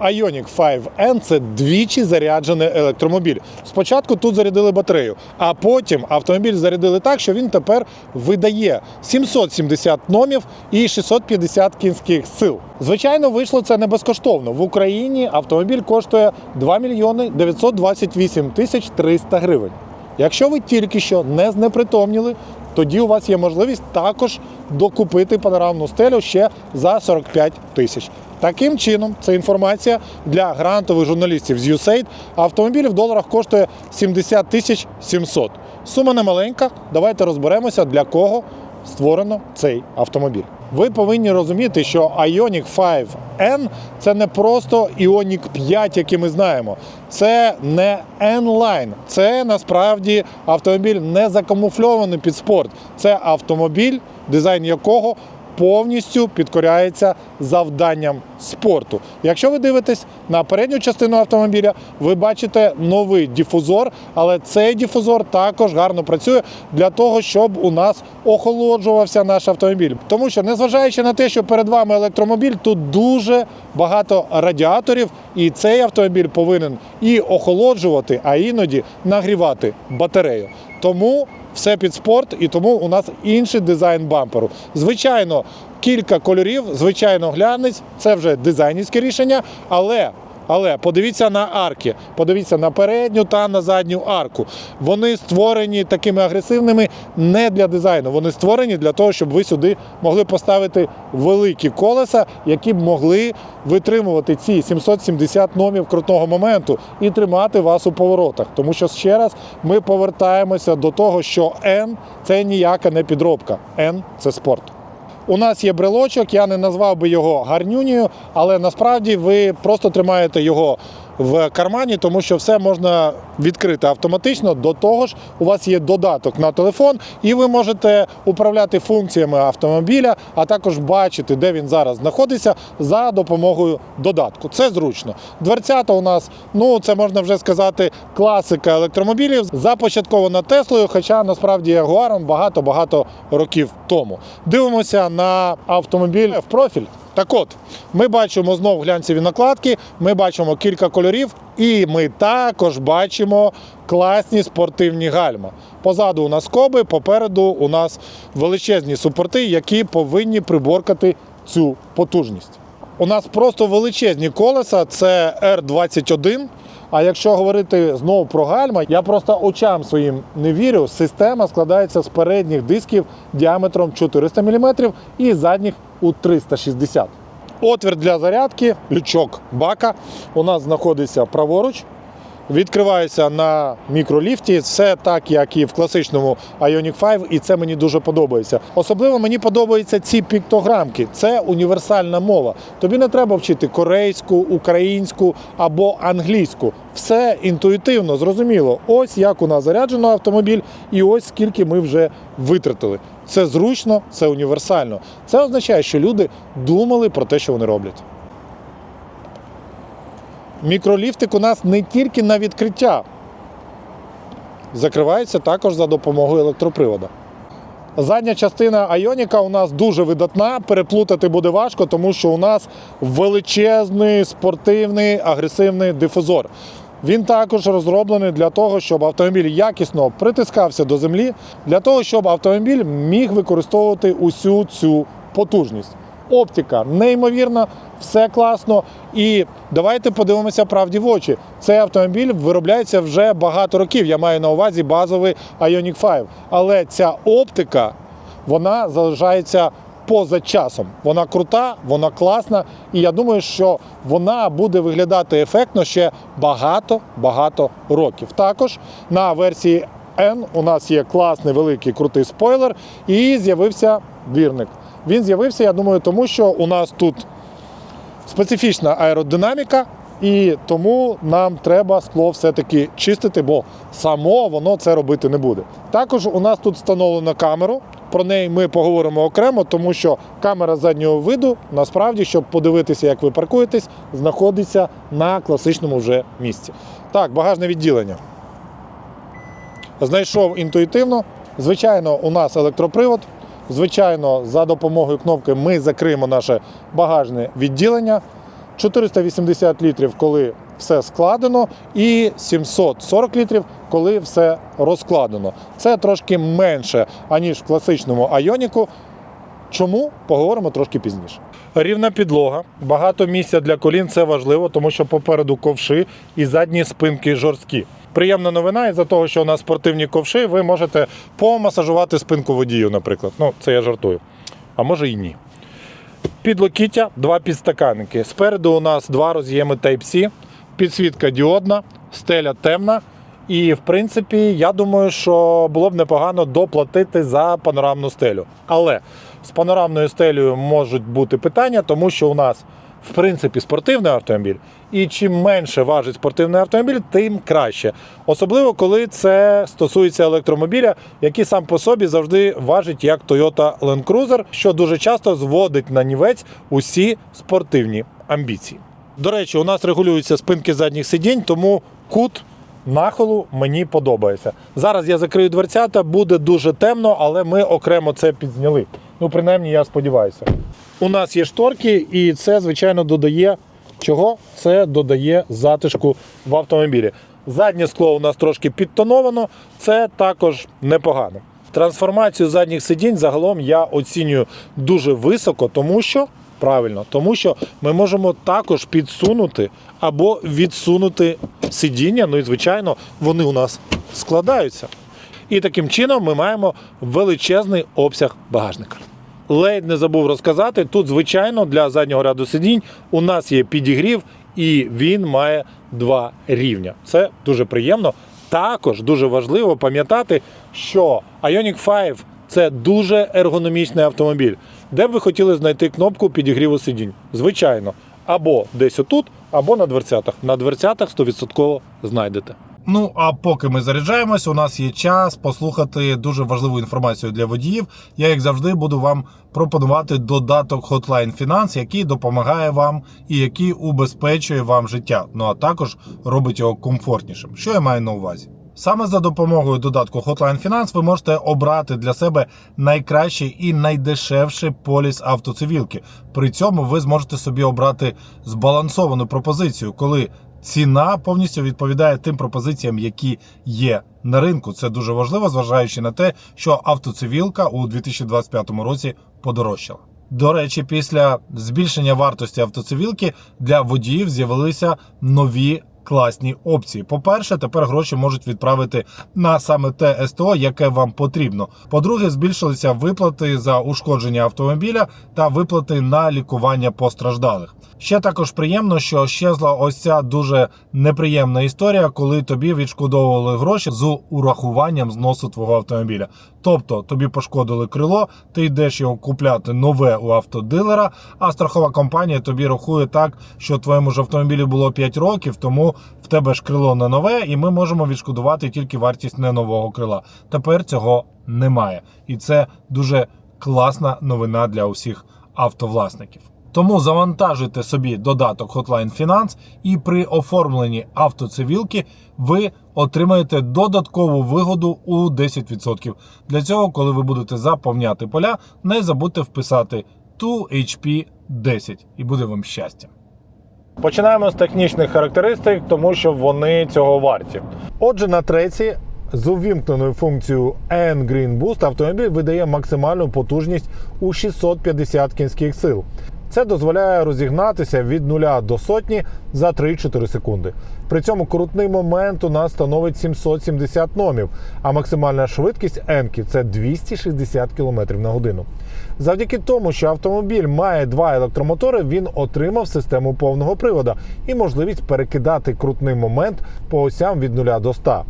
Ioniq 5N це двічі заряджений електромобіль. Спочатку тут зарядили батарею, а потім автомобіль зарядили так, що він тепер видає 770 номів і 650 кінських сил. Звичайно, вийшло це не безкоштовно. В Україні автомобіль коштує 2 мільйони 928 тисяч 300 гривень. Якщо ви тільки що не знепритомніли, тоді у вас є можливість також докупити панорамну стелю ще за 45 тисяч. Таким чином, це інформація для грантових журналістів з USAID. Автомобіль в доларах коштує 70 тисяч 700. Сума не маленька. Давайте розберемося, для кого створено цей автомобіль. Ви повинні розуміти, що Ioniq 5N це не просто Ioniq 5, який ми знаємо. Це не N-Line. Це насправді автомобіль не закамуфльований під спорт. Це автомобіль, дизайн якого повністю підкоряється завданням спорту. Якщо ви дивитесь на передню частину автомобіля, ви бачите новий дифузор, але цей дифузор також гарно працює для того, щоб у нас охолоджувався наш автомобіль. Тому що, незважаючи на те, що перед вами електромобіль, тут дуже багато радіаторів, і цей автомобіль повинен і охолоджувати, а іноді нагрівати батарею. Тому все під спорт, і тому у нас інший дизайн бамперу. Звичайно, кілька кольорів, звичайно, глянець, це вже дизайнерське рішення, але. Але подивіться на арки, подивіться на передню та на задню арку. Вони створені такими агресивними не для дизайну. Вони створені для того, щоб ви сюди могли поставити великі колеса, які б могли витримувати ці 770 номів крутного моменту і тримати вас у поворотах. Тому що ще раз ми повертаємося до того, що N – це ніяка не підробка. N – це спорт. У нас є брелочок, я не назвав би його гарнюнію, але насправді ви просто тримаєте його в кармані, тому що все можна відкрити автоматично. До того ж, у вас є додаток на телефон, і ви можете управляти функціями автомобіля, а також бачити, де він зараз знаходиться, за допомогою додатку. Це зручно. Дверцята у нас, ну це можна вже сказати, класика електромобілів, започаткована Теслою, хоча насправді Ягуаром багато-багато років тому. Дивимося на автомобіль в профіль. Так от, ми бачимо знову глянцеві накладки, ми бачимо кілька кольорів, і ми також бачимо класні спортивні гальма. Позаду у нас скоби, попереду у нас величезні супорти, які повинні приборкати цю потужність. У нас просто величезні колеса, це R21. А якщо говорити знову про гальма, я просто очам своїм не вірю. Система складається з передніх дисків діаметром 400 мм і задніх у 360 Отвір для зарядки, лючок бака у нас знаходиться праворуч. Відкривається на мікроліфті, все так, як і в класичному Ioniq 5, і це мені дуже подобається. Особливо мені подобаються ці піктограмки. Це універсальна мова. Тобі не треба вчити корейську, українську або англійську. Все інтуїтивно, зрозуміло. Ось як у нас заряджено автомобіль, і ось скільки ми вже витратили. Це зручно, це універсально. Це означає, що люди думали про те, що вони роблять. Мікроліфтик у нас не тільки на відкриття, закривається також за допомогою електропривода. Задня частина Айоніка у нас дуже видатна, переплутати буде важко, тому що у нас величезний спортивний агресивний дифузор. Він також розроблений для того, щоб автомобіль якісно притискався до землі, для того, щоб автомобіль міг використовувати усю цю потужність. Оптика неймовірна, все класно. І давайте подивимося правді в очі. Цей автомобіль виробляється вже багато років. Я маю на увазі базовий Ioniq 5. Але ця оптика вона залишається поза часом. Вона крута, вона класна, і я думаю, що вона буде виглядати ефектно ще багато-багато років. Також на версії N у нас є класний великий крутий спойлер, і з'явився двірник. Він з'явився, я думаю, тому що у нас тут специфічна аеродинаміка, і тому нам треба скло все-таки чистити, бо само воно це робити не буде. Також у нас тут встановлено камеру. Про неї ми поговоримо окремо, тому що камера заднього виду, насправді, щоб подивитися, як ви паркуєтесь, знаходиться на класичному вже місці. Так, багажне відділення. Знайшов інтуїтивно. Звичайно, у нас електропривод. Звичайно, за допомогою кнопки ми закриємо наше багажне відділення. 480 літрів, коли все складено, і 740 літрів, коли все розкладено. Це трошки менше, аніж в класичному айоніку. Чому поговоримо трошки пізніше. Рівна підлога, багато місця для колін це важливо, тому що попереду ковши і задні спинки жорсткі. Приємна новина, із-за того, що у нас спортивні ковши, ви можете помасажувати спинку водію, наприклад. Ну, це я жартую. А може і ні. Підлокіття, два підстаканники. Спереду у нас два роз'єми Type-C, підсвітка діодна, стеля темна. І, в принципі, я думаю, що було б непогано доплатити за панорамну стелю. Але з панорамною стелею можуть бути питання, тому що у нас, в принципі, спортивний автомобіль. І чим менше важить спортивний автомобіль, тим краще. Особливо, коли це стосується електромобіля, який сам по собі завжди важить як Toyota Land Cruiser, що дуже часто зводить на нівець усі спортивні амбіції. До речі, у нас регулюються спинки задніх сидінь, тому кут нахилу мені подобається. Зараз я закрию дверцята, буде дуже темно, але ми окремо це підзняли. Ну, принаймні, я сподіваюся. У нас є шторки, і це, звичайно, додає чого? Це додає затишку в автомобілі. Заднє скло у нас трошки підтоновано, це також непогано. Трансформацію задніх сидінь загалом я оцінюю дуже високо, тому що правильно, тому що ми можемо також підсунути або відсунути сидіння. Ну і звичайно, вони у нас складаються. І таким чином ми маємо величезний обсяг багажника. Ледь не забув розказати. Тут, звичайно, для заднього ряду сидінь у нас є підігрів, і він має два рівня. Це дуже приємно. Також дуже важливо пам'ятати, що Ioniq 5 це дуже ергономічний автомобіль. Де б ви хотіли знайти кнопку підігріву сидінь? Звичайно, або десь отут, або на дверцятах. На дверцятах 100% знайдете. Ну а поки ми заряджаємось, у нас є час послухати дуже важливу інформацію для водіїв. Я, як завжди, буду вам пропонувати додаток Hotline Finance, який допомагає вам і який убезпечує вам життя. Ну а також робить його комфортнішим. Що я маю на увазі? Саме за допомогою додатку Hotline Finance ви можете обрати для себе найкращий і найдешевший поліс автоцивілки. При цьому ви зможете собі обрати збалансовану пропозицію, коли ціна повністю відповідає тим пропозиціям, які є на ринку. Це дуже важливо, зважаючи на те, що автоцивілка у 2025 році подорожчала. До речі, після збільшення вартості автоцивілки для водіїв з'явилися нові класні опції. По-перше, тепер гроші можуть відправити на саме те СТО, яке вам потрібно. По-друге, збільшилися виплати за ушкодження автомобіля та виплати на лікування постраждалих. Ще також приємно, що щезла ось ця дуже неприємна історія, коли тобі відшкодовували гроші з урахуванням зносу твого автомобіля. Тобто тобі пошкодили крило, ти йдеш його купляти нове у автодилера, а страхова компанія тобі рахує так, що твоєму ж автомобілі було 5 років, тому в тебе ж крило не нове, і ми можемо відшкодувати тільки вартість не нового крила. Тепер цього немає, і це дуже класна новина для усіх автовласників. Тому завантажуйте собі додаток Hotline Finance і при оформленні автоцивілки ви отримаєте додаткову вигоду у 10%. Для цього, коли ви будете заповняти поля, не забудьте вписати 2HP10 і буде вам щастя. Починаємо з технічних характеристик, тому що вони цього варті. Отже, на треці з увімкненою функцією N Green Boost автомобіль видає максимальну потужність у 650 кінських сил. Це дозволяє розігнатися від 0 до сотні за 3-4 секунди. При цьому крутний момент у нас становить 770 номів, а максимальна швидкість N – це 260 км на годину. Завдяки тому, що автомобіль має два електромотори, він отримав систему повного привода і можливість перекидати крутний момент по осям від 0 до 100.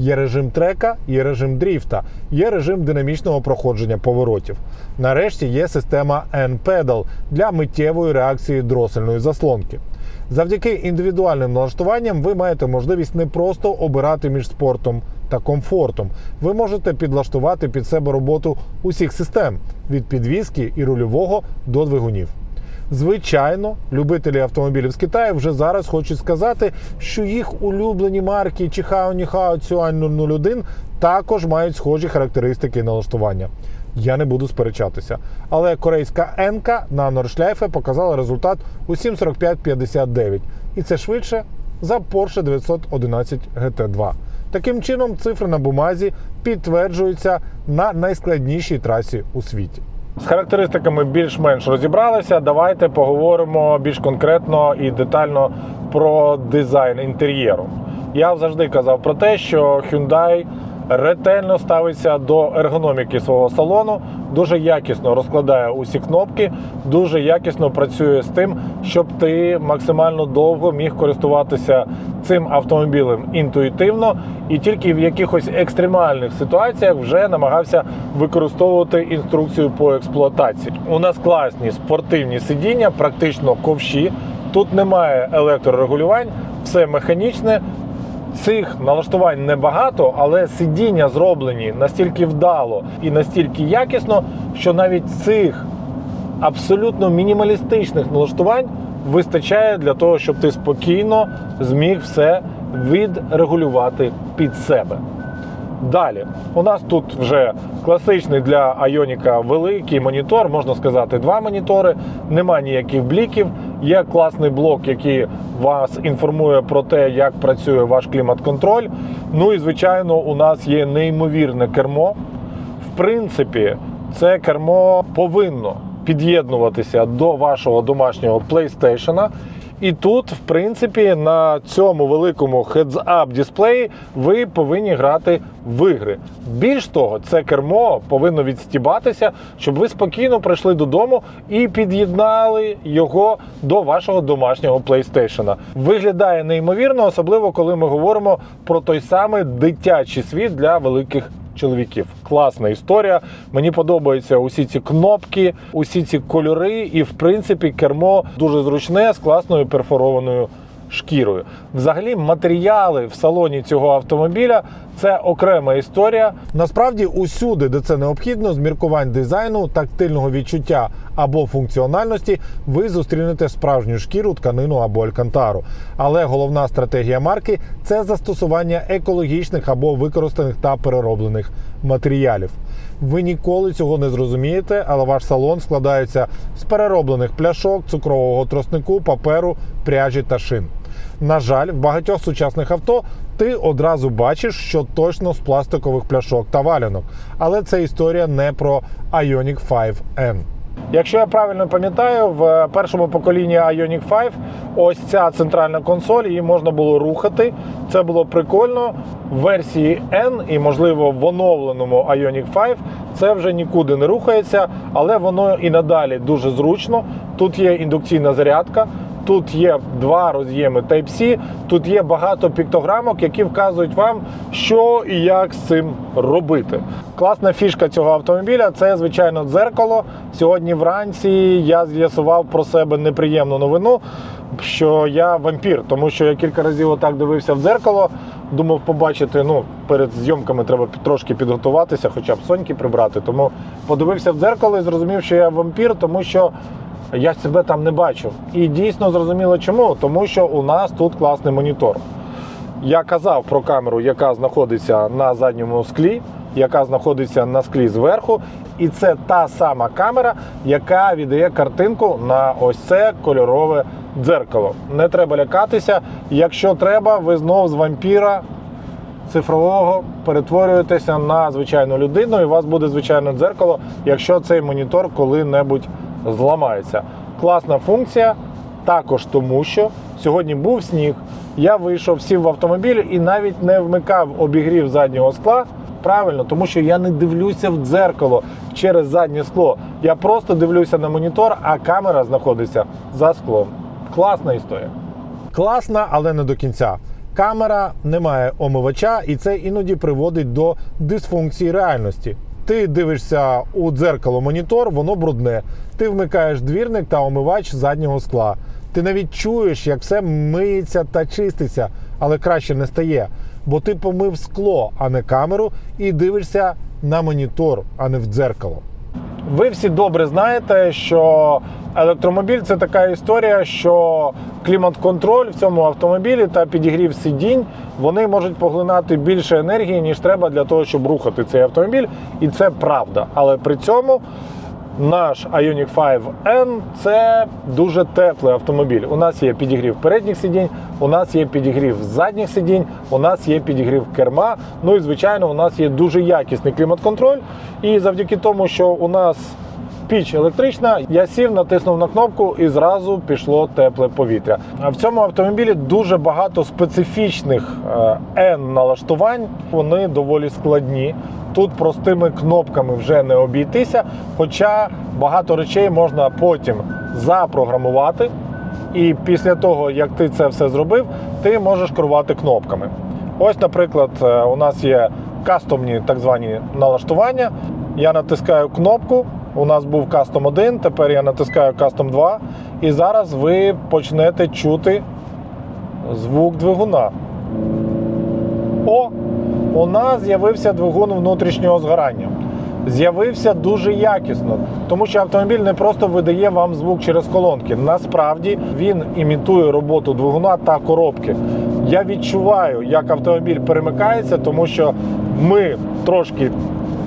Є режим трека, є режим дріфта, є режим динамічного проходження поворотів. Нарешті є система N-Pedal для миттєвої реакції дросельної заслонки. Завдяки індивідуальним налаштуванням ви маєте можливість не просто обирати між спортом та комфортом. Ви можете підлаштувати під себе роботу усіх систем від підвіски і рульового до двигунів. Звичайно, любителі автомобілів з Китаю вже зараз хочуть сказати, що їх улюблені марки Чихао Ніхао Цюань 001 також мають схожі характеристики налаштування. я не буду сперечатися. Але корейська Енка на Норшляйфе показала результат у 7.45.59. І це швидше за Porsche 911 GT2. Таким чином, цифри на бумазі підтверджуються на найскладнішій трасі у світі. З характеристиками більш-менш розібралися. Давайте поговоримо більш конкретно і детально про дизайн інтер'єру. Я завжди казав про те, що Hyundai ретельно ставиться до ергономіки свого салону, дуже якісно розкладає усі кнопки, дуже якісно працює з тим, щоб ти максимально довго міг користуватися цим автомобілем інтуїтивно і тільки в якихось екстремальних ситуаціях вже намагався використовувати інструкцію по експлуатації. У нас класні спортивні сидіння, практично ковші. Тут немає електрорегулювань, все механічне. Цих налаштувань небагато, але сидіння зроблені настільки вдало і настільки якісно, що навіть цих абсолютно мінімалістичних налаштувань вистачає для того, щоб ти спокійно зміг все відрегулювати під себе. Далі, у нас тут вже класичний для Айоніка великий монітор, можна сказати, два монітори, нема ніяких бліків. Є класний блок, який вас інформує про те, як працює ваш клімат-контроль. Ну і звичайно, у нас є неймовірне кермо. В принципі, це кермо повинно під'єднуватися до вашого домашнього PlayStation. І тут, в принципі, на цьому великому heads-up дисплеї ви повинні грати в ігри. Більш того, це кермо повинно відстібатися, щоб ви спокійно прийшли додому і під'єднали його до вашого домашнього PlayStation. Виглядає неймовірно, особливо коли ми говоримо про той самий дитячий світ для великих чоловіків. Класна історія. Мені подобаються усі ці кнопки, усі ці кольори, і в принципі кермо дуже зручне з класною перфорованою шкірою. Взагалі, матеріали в салоні цього автомобіля це окрема історія. Насправді, усюди, де це необхідно, з міркувань дизайну, тактильного відчуття або функціональності, ви зустрінете справжню шкіру, тканину або алькантару. Але головна стратегія марки це застосування екологічних або використаних та перероблених матеріалів. Ви ніколи цього не зрозумієте, але ваш салон складається з перероблених пляшок, цукрового троснику, паперу, пряжі та шин. На жаль, в багатьох сучасних авто ти одразу бачиш, що точно з пластикових пляшок та валянок. Але це історія не про Ioniq 5N. Якщо я правильно пам'ятаю, в першому поколінні Ioniq 5 ось ця центральна консоль, її можна було рухати. Це було прикольно. В версії N і, можливо, в оновленому Ioniq 5 це вже нікуди не рухається, але воно і надалі дуже зручно. Тут є індукційна зарядка. Тут є два роз'єми Type-C, тут є багато піктограмок, які вказують вам, що і як з цим робити. Класна фішка цього автомобіля це, звичайно, дзеркало. Сьогодні вранці я з'ясував про себе неприємну новину, що я вампір, тому що я кілька разів отак дивився в дзеркало, думав побачити. Ну, перед зйомками треба трошки підготуватися, хоча б соньки прибрати. Тому подивився в дзеркало і зрозумів, що я вампір, тому що я себе там не бачу. І дійсно зрозуміло чому, тому що у нас тут класний монітор. Я казав про камеру, яка знаходиться на задньому склі, яка знаходиться на склі зверху. І це та сама камера, яка віддає картинку на ось це кольорове дзеркало. Не треба лякатися. Якщо треба, ви знов з вампіра цифрового перетворюєтеся на звичайну людину, і у вас буде звичайне дзеркало, якщо цей монітор коли-небудь зламається. Класна функція, також тому, що сьогодні був сніг. Я вийшов, сів в автомобіль і навіть не вмикав обігрів заднього скла. Правильно, тому що я не дивлюся в дзеркало через заднє скло. Я просто дивлюся на монітор, а камера знаходиться за склом. Класна історія. Класна, але не до кінця. Камера не має омивача, і це іноді приводить до дисфункції реальності. Ти дивишся у дзеркало монітор, воно брудне. Ти вмикаєш двірник та омивач заднього скла. Ти навіть чуєш, як все миється та чиститься, але краще не стає. Бо ти помив скло, а не камеру, і дивишся на монітор, а не в дзеркало. Ви всі добре знаєте, що електромобіль це така історія, що клімат-контроль в цьому автомобілі та підігрів сидінь вони можуть поглинати більше енергії, ніж треба для того, щоб рухати цей автомобіль. І це правда. Але при цьому наш Ioniq 5N це дуже теплий автомобіль. У нас є підігрів передніх сидінь, у нас є підігрів задніх сидінь, у нас є підігрів керма. Ну і звичайно, у нас є дуже якісний клімат-контроль. І завдяки тому, що у нас піч електрична, я сів, натиснув на кнопку і зразу пішло тепле повітря. В цьому автомобілі дуже багато специфічних N налаштувань. Вони доволі складні. Тут простими кнопками вже не обійтися, хоча багато речей можна потім запрограмувати. І після того, як ти це все зробив, ти можеш керувати кнопками. Ось, наприклад, е, у нас є кастомні так звані налаштування. Я натискаю кнопку. У нас був кастом 1, тепер я натискаю кастом 2. І зараз ви почнете чути звук двигуна. О! У нас з'явився двигун внутрішнього згорання. З'явився дуже якісно, тому що автомобіль не просто видає вам звук через колонки. Насправді він імітує роботу двигуна та коробки. Я відчуваю, як автомобіль перемикається, тому що ми трошки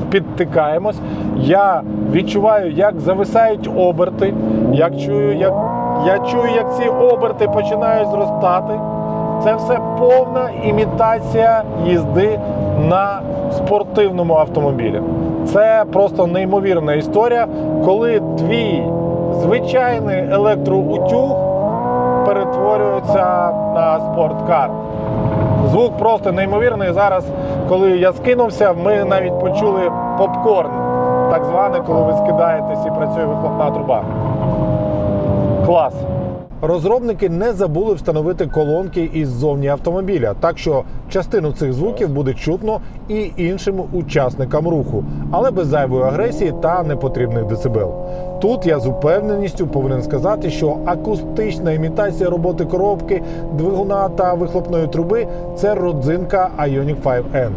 підтикаємось. Я відчуваю, як зависають оберти. Як чую, як я чую, як ці оберти починають зростати. Це все повна імітація їзди на спортивному автомобілі. Це просто неймовірна історія, коли твій звичайний електроутюг перетворюється на спорткар. Звук просто неймовірний. Зараз, коли я скинувся, ми навіть почули попкорн, так званий, коли ви скидаєтесь і працює вихлопна труба. Клас. Розробники не забули встановити колонки із зовні автомобіля, так що частину цих звуків буде чутно і іншим учасникам руху, але без зайвої агресії та непотрібних децибел. Тут я з упевненістю повинен сказати, що акустична імітація роботи коробки, двигуна та вихлопної труби це родзинка Ioniq 5N.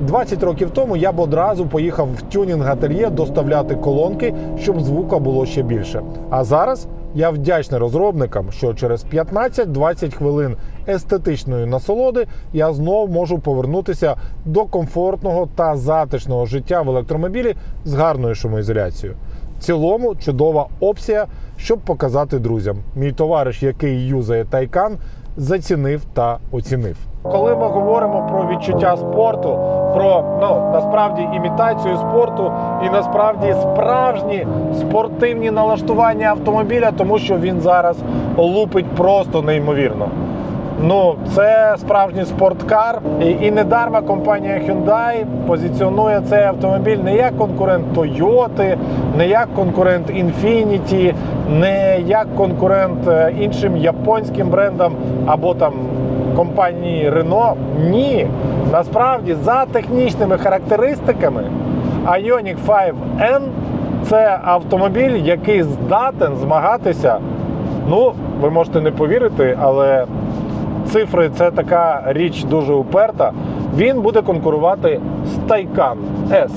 20 років тому я б одразу поїхав в тюнінг ательє доставляти колонки, щоб звука було ще більше. А зараз я вдячний розробникам, що через 15-20 хвилин естетичної насолоди я знов можу повернутися до комфортного та затишного життя в електромобілі з гарною шумоізоляцією. В цілому чудова опція, щоб показати друзям. Мій товариш, який юзає Тайкан, зацінив та оцінив. Коли ми говоримо про відчуття спорту, про ну насправді імітацію спорту і насправді справжні спортивні налаштування автомобіля, тому що він зараз лупить просто неймовірно. Ну, це справжній спорткар, і, і недарма компанія Hyundai позиціонує цей автомобіль не як конкурент Toyota, не як конкурент Infiniti, не як конкурент е, іншим японським брендам або там компанії Renault. Ні, насправді за технічними характеристиками Ioniq 5N це автомобіль, який здатен змагатися. Ну, ви можете не повірити, але цифри це така річ дуже уперта. Він буде конкурувати з Taycan S.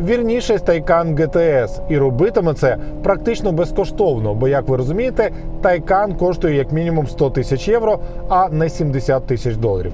Вірніше Taycan GTS і робитиме це практично безкоштовно, бо, як ви розумієте, Taycan коштує як мінімум 100 тисяч євро, а не 70 тисяч доларів.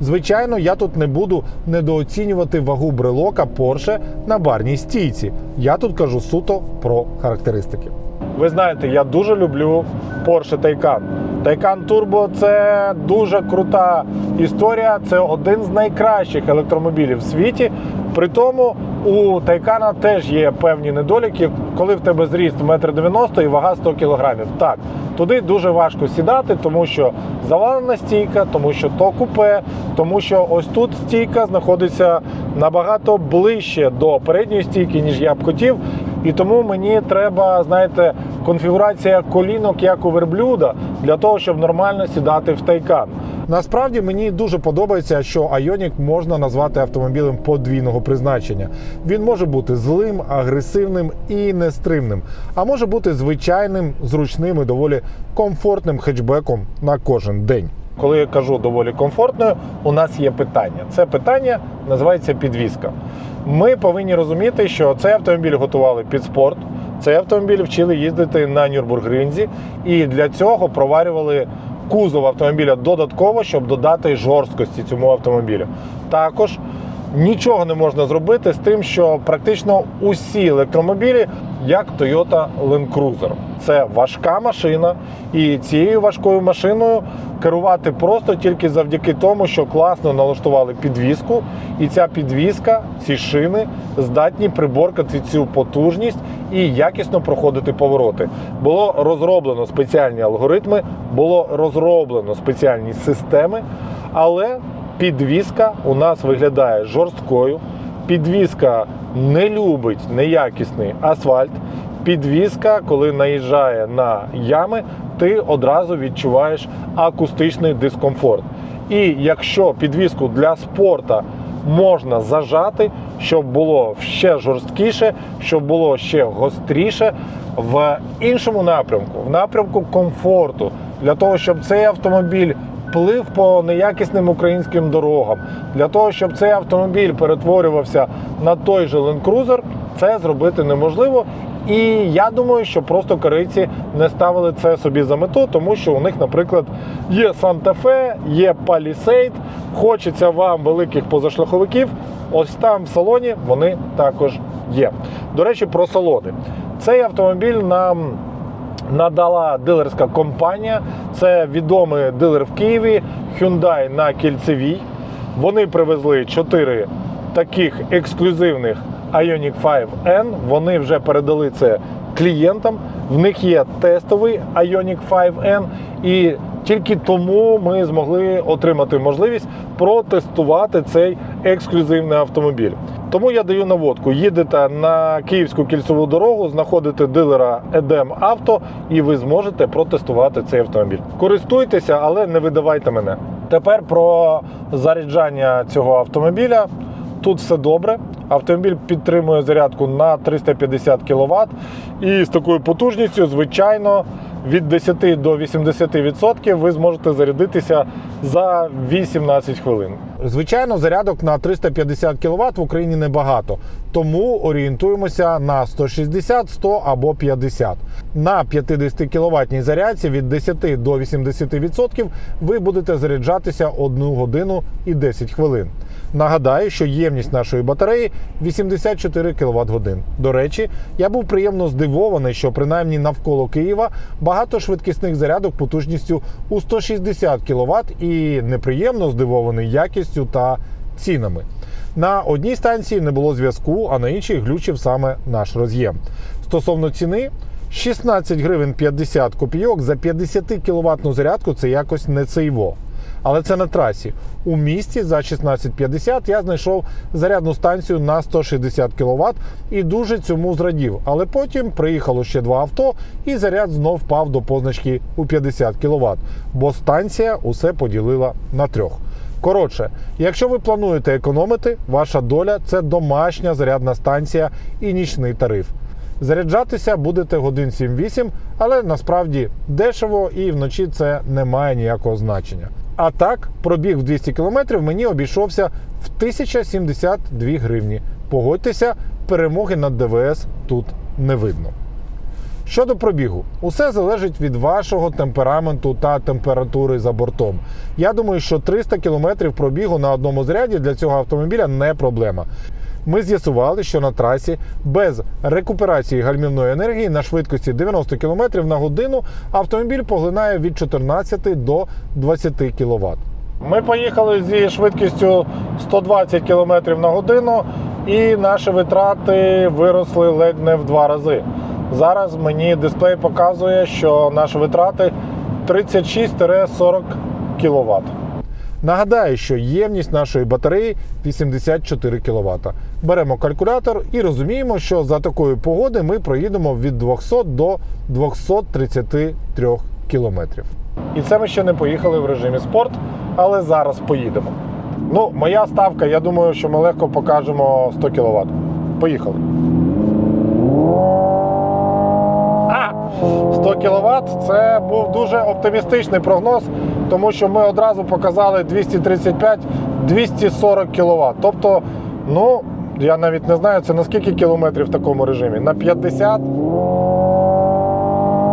Звичайно, я тут не буду недооцінювати вагу брелока Porsche на барній стійці. Я тут кажу суто про характеристики. Ви знаєте, я дуже люблю Porsche Taycan. Taycan Turbo це дуже крута історія. Це один з найкращих електромобілів в світі. При тому у Тайкана теж є певні недоліки, коли в тебе зріст 1,90 м і вага 100 кг. Так, туди дуже важко сідати, тому що завалена стійка, тому що то купе, тому що ось тут стійка знаходиться набагато ближче до передньої стійки, ніж я б хотів. І тому мені треба, знаєте, конфігурація колінок як у верблюда для того, щоб нормально сідати в тайкан. Насправді мені дуже подобається, що Ioniq можна назвати автомобілем подвійного призначення. Він може бути злим, агресивним і нестримним, а може бути звичайним, зручним і доволі комфортним хетчбеком на кожен день. Коли я кажу доволі комфортною, у нас є питання. Це питання називається підвізка. Ми повинні розуміти, що цей автомобіль готували під спорт. Цей автомобіль вчили їздити на Нюрбургринзі, і для цього проварювали кузов автомобіля додатково, щоб додати жорсткості цьому автомобілю. Також нічого не можна зробити з тим, що практично усі електромобілі, як Toyota Land Cruiser. Це важка машина, і цією важкою машиною керувати просто тільки завдяки тому, що класно налаштували підвіску, і ця підвіска, ці шини здатні приборкати цю потужність і якісно проходити повороти. Було розроблено спеціальні алгоритми, було розроблено спеціальні системи, але підвіска у нас виглядає жорсткою. Підвіска не любить неякісний асфальт. Підвіска, коли наїжджає на ями, ти одразу відчуваєш акустичний дискомфорт. І якщо підвіску для спорта можна зажати, щоб було ще жорсткіше, щоб було ще гостріше, в іншому напрямку, в напрямку комфорту, для того, щоб цей автомобіль плив по неякісним українським дорогам, для того, щоб цей автомобіль перетворювався на той же Land Cruiser, це зробити неможливо. І я думаю, що просто корейці не ставили це собі за мету, тому що у них, наприклад, є Санта-Фе, є Palisade, Хочеться вам великих позашляховиків. Ось там в салоні вони також є. До речі, про салони. Цей автомобіль нам надала дилерська компанія. Це відомий дилер в Києві Hyundai на Кільцевій. Вони привезли 4 таких ексклюзивних Ioniq 5N. Вони вже передали це клієнтам. В них є тестовий Ioniq 5N. І тільки тому ми змогли отримати можливість протестувати цей ексклюзивний автомобіль. Тому я даю наводку: їдете на київську кільцеву дорогу, знаходите дилера Едем Авто, і ви зможете протестувати цей автомобіль. Користуйтеся, але не видавайте мене. Тепер про заряджання цього автомобіля. Тут все добре. Автомобіль підтримує зарядку на 350 кВт. І з такою потужністю, звичайно, від 10 до 80% ви зможете зарядитися за 18 хвилин. Звичайно, зарядок на 350 кВт в Україні небагато, тому орієнтуємося на 160, 100 або 50. На 50 кВт зарядці від 10 до 80% ви будете заряджатися 1 годину і 10 хвилин. Нагадаю, що ємність нашої батареї 84 кВт годин. До речі, я був приємно здивований, що принаймні навколо Києва багато швидкісних зарядок потужністю у 160 кВт і неприємно здивований якістю та цінами. На одній станції не було зв'язку, а на іншій глючив саме наш роз'єм. Стосовно ціни. 16 гривень 50 копійок за 50 кВт зарядку це якось не цейво. Але це на трасі. У місті за 16,50 я знайшов зарядну станцію на 160 кВт і дуже цьому зрадів. Але потім приїхало ще два авто, і заряд знов впав до позначки у 50 кВт, бо станція усе поділила на трьох. Коротше, якщо ви плануєте економити, ваша доля це домашня зарядна станція і нічний тариф. Заряджатися будете годин 7-8, але насправді дешево і вночі це не має ніякого значення. А так, пробіг в 200 км мені обійшовся в 1072 гривні. Погодьтеся, перемоги над ДВС тут не видно. Щодо пробігу, усе залежить від вашого темпераменту та температури за бортом. Я думаю, що 300 км пробігу на одному заряді для цього автомобіля не проблема. Ми з'ясували, що на трасі без рекуперації гальмівної енергії на швидкості 90 км на годину автомобіль поглинає від 14 до 20 кВт. Ми поїхали зі швидкістю 120 км на годину, і наші витрати виросли ледь не в два рази. Зараз мені дисплей показує, що наші витрати 36-40 кВт. Нагадаю, що ємність нашої батареї 84 кВт. Беремо калькулятор і розуміємо, що за такої погоди ми проїдемо від 200 до 233 км. І це ми ще не поїхали в режимі спорт, але зараз поїдемо. Ну, моя ставка, я думаю, що ми легко покажемо 100 кВт. Поїхали. А! 100 кВт це був дуже оптимістичний прогноз, тому що ми одразу показали 235-240 кВт. Тобто, ну, я навіть не знаю, це на скільки кілометрів в такому режимі? На 50?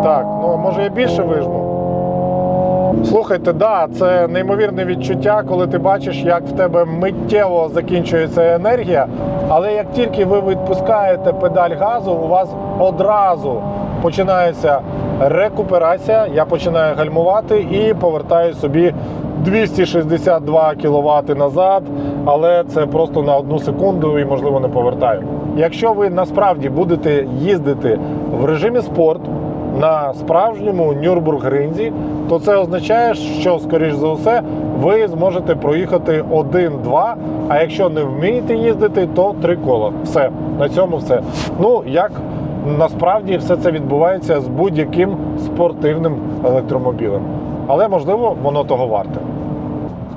Так, ну може я більше вижму. Слухайте, да, це неймовірне відчуття, коли ти бачиш, як в тебе миттєво закінчується енергія. Але як тільки ви відпускаєте педаль газу, у вас одразу починається рекуперація. Я починаю гальмувати і повертаю собі 262 кВт назад, але це просто на одну секунду і можливо не повертаю. Якщо ви насправді будете їздити в режимі спорт, на справжньому Нюрбургринзі, то це означає, що, скоріш за все, ви зможете проїхати один-два. А якщо не вмієте їздити, то три кола. Все, на цьому все. Ну, як насправді все це відбувається з будь-яким спортивним електромобілем. Але можливо, воно того варте.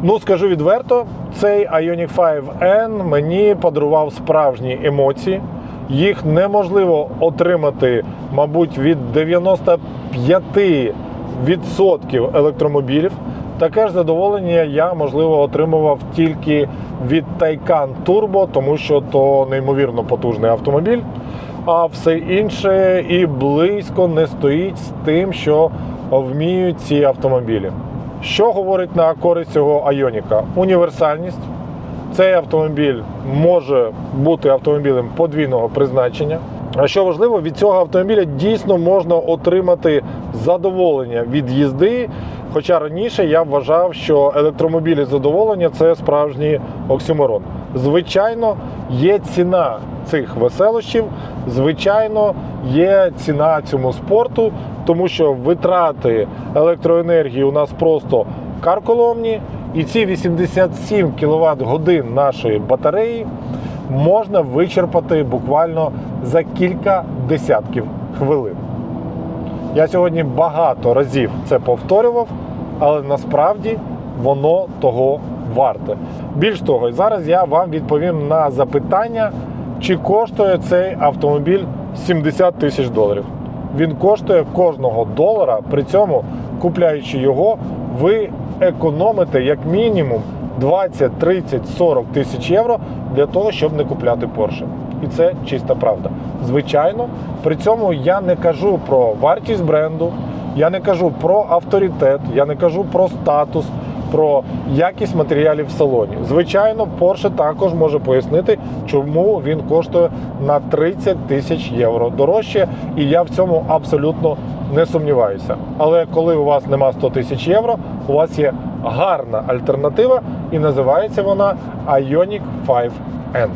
Ну, скажу відверто, цей Ioniq 5N мені подарував справжні емоції. Їх неможливо отримати, мабуть, від 95% електромобілів. Таке ж задоволення я, можливо, отримував тільки від Taycan Turbo, тому що то неймовірно потужний автомобіль. А все інше і близько не стоїть з тим, що вміють ці автомобілі. Що говорить на користь цього Айоніка? Універсальність. Цей автомобіль може бути автомобілем подвійного призначення. А що важливо, від цього автомобіля дійсно можна отримати задоволення від їзди. Хоча раніше я вважав, що електромобілі задоволення це справжній оксюморон. Звичайно, є ціна цих веселощів, звичайно, є ціна цьому спорту, тому що витрати електроенергії у нас просто карколомні. І ці 87 кВт годин нашої батареї можна вичерпати буквально за кілька десятків хвилин. Я сьогодні багато разів це повторював, але насправді воно того варте. Більш того, зараз я вам відповім на запитання, чи коштує цей автомобіль 70 тисяч доларів. Він коштує кожного долара. При цьому, купляючи його, ви економите як мінімум 20, 30, 40 тисяч євро для того, щоб не купляти Porsche. І це чиста правда. Звичайно, при цьому я не кажу про вартість бренду, я не кажу про авторитет, я не кажу про статус, про якість матеріалів в салоні. Звичайно, Porsche також може пояснити, чому він коштує на 30 тисяч євро дорожче, і я в цьому абсолютно не сумніваюся. Але коли у вас нема 100 тисяч євро, у вас є гарна альтернатива, і називається вона Ioniq 5N.